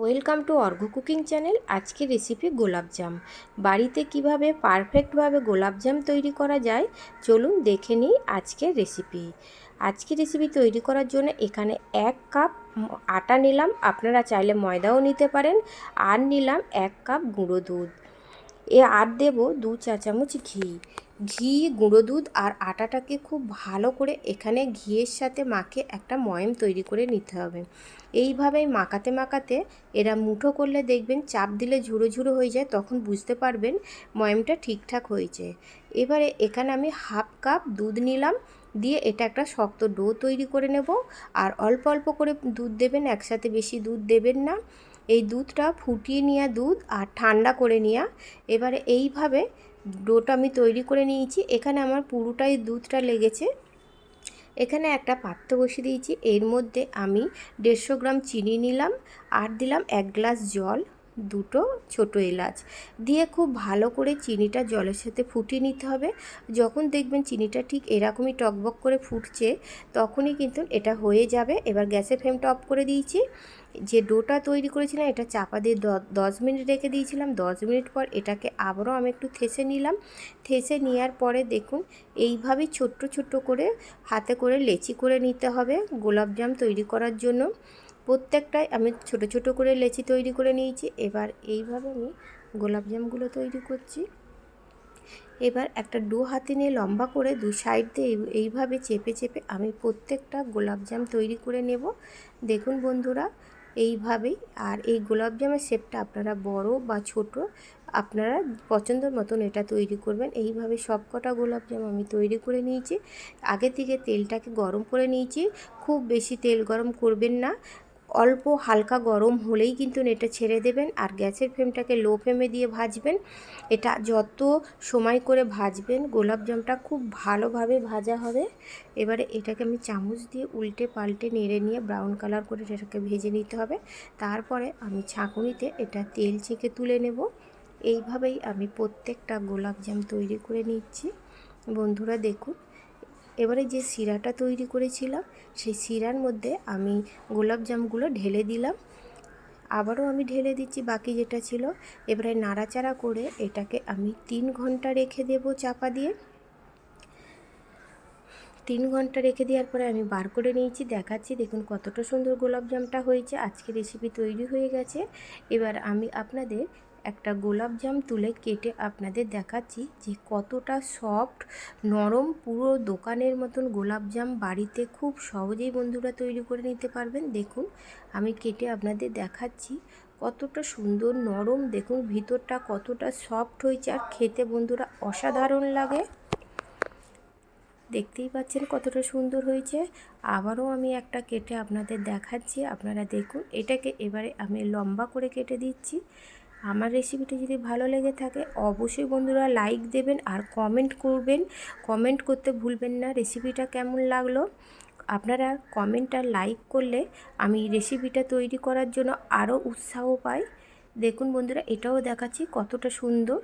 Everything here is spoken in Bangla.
Welcome to Argha cooking channel. আজকে রেসিপি গোলাপজাম বাড়িতে কীভাবে পারফেক্টভাবে গোলাপজাম তৈরি করা যায়, চলুন দেখে নিই আজকের রেসিপি আজকে রেসিপি তৈরি করার জন্য এখানে এক কাপ আটা নিলাম। আপনারা চাইলে ময়দাও নিতে পারেন। আর নিলাম এক কাপ গুঁড়ো দুধ। এ আর দেব দু চা চামচ ঘি। ঘি, গুঁড়ো দুধ আর আটাটাকে খুব ভালো করে এখানে ঘিয়ের সাথে মাখে একটা ময়ম তৈরি করে নিতে হবে। এইভাবেই মাখাতে মাখাতে এরা মুঠো করলে দেখবেন চাপ দিলে ঝুড়ো ঝুড়ো হয়ে যায়, তখন বুঝতে পারবেন ময়মটা ঠিকঠাক হয়েছে। এবারে এখানে আমি হাফ কাপ দুধ নিলাম, দিয়ে এটা একটা শক্ত ডো তৈরি করে নেব। আর অল্প অল্প করে দুধ দেবেন, একসাথে বেশি দুধ দেবেন না। এই দুধটা ফুটিয়ে নেওয়া দুধ আর ঠান্ডা করে নেওয়া এবারে এইভাবে ডোটা আমি তৈরি করে নিয়েছি। এখানে আমার পুরোটাই দুধটা লেগেছে। এখানে একটা পাত্র বসিয়ে দিয়েছি। এর মধ্যে আমি দেড়শো গ্রাম চিনি নিলাম। আর দিলাম এক গ্লাস জল। দুটো ছোট এলাচ। দিয়ে খুব ভালো করে চিনিটা জলের সাথে ফুটিয়ে নিতে হবে। যখন দেখবেন চিনিটা ঠিক এরকমই টকবক করে ফুটছে, তখনই কিন্তু এটা হয়ে যাবে। এবার গ্যাসের ফ্লেমটা অফ করে দিয়েছি। যে ডোটা তৈরি করেছিলাম এটা চাপা দিয়ে দশ মিনিট রেখে দিয়েছিলাম। দশ মিনিট পর এটাকে আবারও আমি একটু থেসে নিলাম। থেসে নেওয়ার পরে দেখুন এইভাবেই ছোট্ট ছোট্ট করে হাতে করে লেচি করে নিতে হবে গোলাপজাম তৈরি করার জন্য। প্রত্যেকটাই আমি ছোট ছোট করে লেচি তৈরি করে নিয়েছি। এবার এইভাবে আমি গোলাপজামগুলো তৈরি করছি। এবার একটা ডো হাতে নিয়ে লম্বা করে দু সাইড দিয়ে এইভাবে চেপে চেপে আমি প্রত্যেকটা গোলাপজাম তৈরি করে নেব। দেখুন বন্ধুরা, এইভাবেই। আর এই গোলাপজামের শেপটা আপনারা বড় বা ছোট, আপনারা পছন্দের মতন এটা তৈরি করবেন। এইভাবে সব কটা গোলাপজাম আমি তৈরি করে নিয়েছি। আগে থেকে তেলটাকে গরম করে নিয়েছি। খুব বেশি তেল গরম করবেন না। অল্প হালকা গরম হলেই কিন্তু এটা ছেড়ে দেবেন আর গ্যাসের ফ্লেমটাকে লো ফ্লেমে দিয়ে ভাজবেন। এটা যত সময় করে ভাজবেন গোলাপজামটা খুব ভালোভাবে ভাজা হবে। এবারে এটাকে আমি চামচ দিয়ে উল্টে পাল্টে নেড়ে নিয়ে ব্রাউন কালার করে সেটাকে ভেজে নিতে হবে। তারপরে আমি ছাঁকুনিতে এটা তেল ছেঁকে তুলে নেব। এইভাবেই আমি প্রত্যেকটা গোলাপজাম তৈরি করে নিচ্ছি। বন্ধুরা দেখুন এবারে যে শিরাটা তৈরি করেছিলাম, সেই শিরার মধ্যে আমি গোলাপ জামগুলো ঢেলে দিলাম। আবারও আমি ঢেলে দিচ্ছি বাকি যেটা ছিল। এবারে নাড়াচাড়া করে এটাকে আমি তিন ঘণ্টা রেখে দেব চাপা দিয়ে। তিন ঘণ্টা রেখে দেওয়ার পরে আমি বার করে নিয়েছি। দেখাচ্ছি, দেখুন কতটা সুন্দর গোলাপজামটা হয়েছে। আজকে রেসিপি তৈরি হয়ে গেছে। এবার আমি আপনাদের একটা গোলাপ জাম তুলে কেটে আপনাদের দেখাচ্ছি যে কতটা সফট নরম, পুরো দোকানের মতন গোলাপ জাম বাড়িতে খুব সহজেই বন্ধুরা তৈরি করে নিতে পারবেন। দেখুন, আমি কেটে আপনাদের দেখাচ্ছি কতটা সুন্দর, নরম। দেখুন, ভিতরটা কতটা সফট হয়েছে আর খেতে বন্ধুরা অসাধারণ লাগে। দেখতেই পাচ্ছেন কতটা সুন্দর হয়েছে। আবারও আমি একটা কেটে আপনাদের দেখাচ্ছি। আপনারা দেখুন, এটাকে এবারে আমি লম্বা করে কেটে দিচ্ছি। আমার রেসিপিটি যদি ভালো লেগে থাকে, অবশ্যই বন্ধুরা লাইক দেবেন আর কমেন্ট করবেন। কমেন্ট করতে ভুলবেন না রেসিপিটা কেমন লাগল? আপনারা কমেন্ট আর লাইক করলে আমি রেসিপিটা তৈরি করার জন্য আরও উৎসাহ পাই। দেখুন বন্ধুরা, এটাও দেখাচ্ছি কতটা সুন্দর।